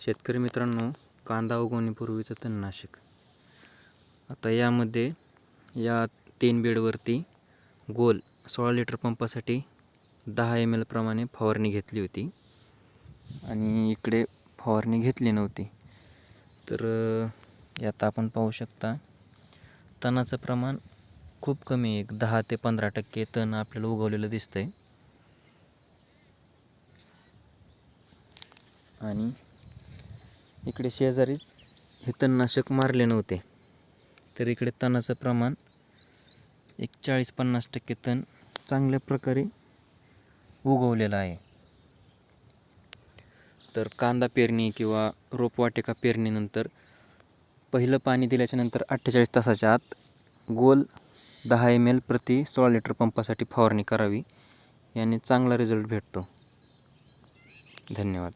शेतकरी मित्रांनो कांदा उगवण्यापूर्वीचं तणनाशक. आता यामध्ये या तीन बेडवरती गोल सोळा लिटर पंपासाठी दहा एम एलप्रमाणे फवारणी घेतली होती. आणि इकडे फवारणी घेतली नव्हती. तर यात आपण पाहू शकता तणाचं प्रमाण खूप कमी आहे. एक दहा ते पंधरा टक्के तण आपल्याला उगवलेलं दिसतंय. आणि इकडे शेजारीच हे तणनाशक मारले नव्हते. तर इकडे तणाचं प्रमाण एक चाळीस पन्नास टक्के तण चांगल्या प्रकारे उगवलेलं आहे. तर कांदा पेरणी किंवा रोपवाटिका पेरणीनंतर पहिलं पाणी दिल्याच्या नंतर अठ्ठेचाळीस तासाच्या आत गोल दहा एम एल प्रति सोळा लिटर पंपासाठी फवारणी करावी. याने चांगला रिझल्ट भेटतो. धन्यवाद.